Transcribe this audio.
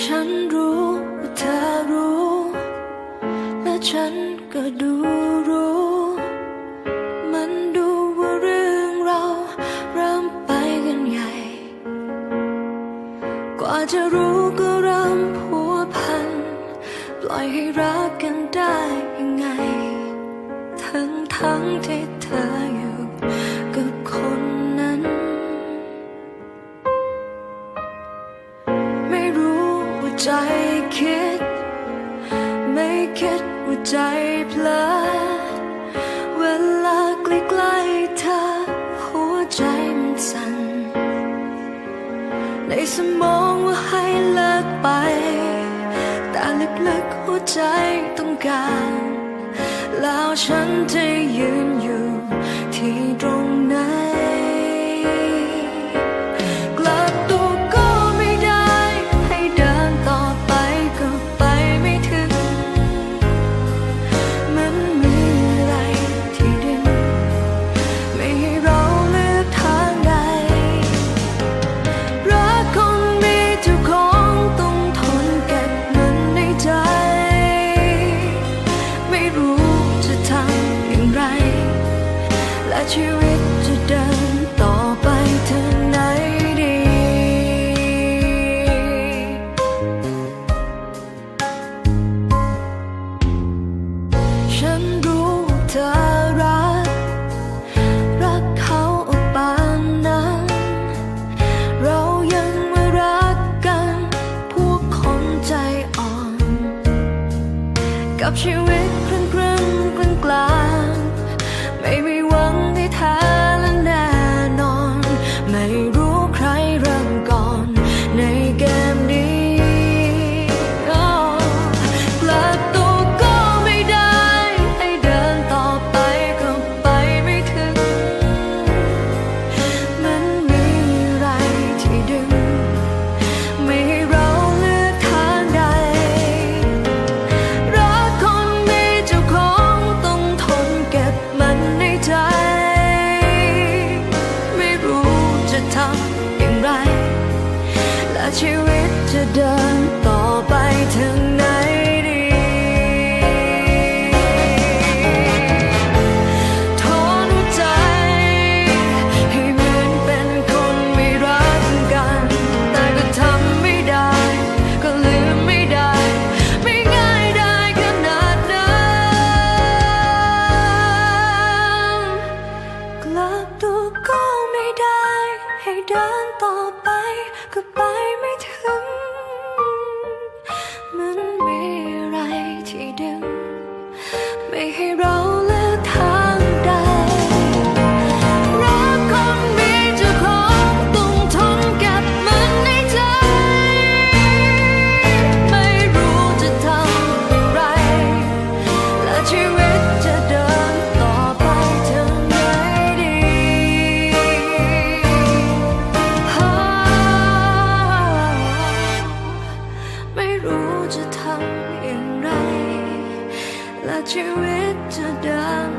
ฉันรู้ว่าเธอรู้ และฉันก็ดูรู้ มันดูว่าเรื่องเราเริ่มไปกันใหญ่ กว่าจะรู้ก็เริ่มผัวพัน ปล่อยให้รักกันได้ยังไง ทั้งทั้งที่เธออยู่กับ ใจคิด ไม่คิดว่าใจเพลิอเวลาใกล้ๆเธอ หัวใจมันสั่นในสมองว่าให้เลิกไป แต่ลึกๆหัวใจต้องการ แล้วฉันจะยืนอยู่ที่ตรงนั้น จะทำอย่างไร และชีวิตจะเดินต่อไปถึงไหนดี ฉันรู้เธอรัก รักเขาอาปานนั้น เรายังไม่รักกัน พวกคนใจอ่อน กับชีวิตครึ่ง what you read done. that you read to done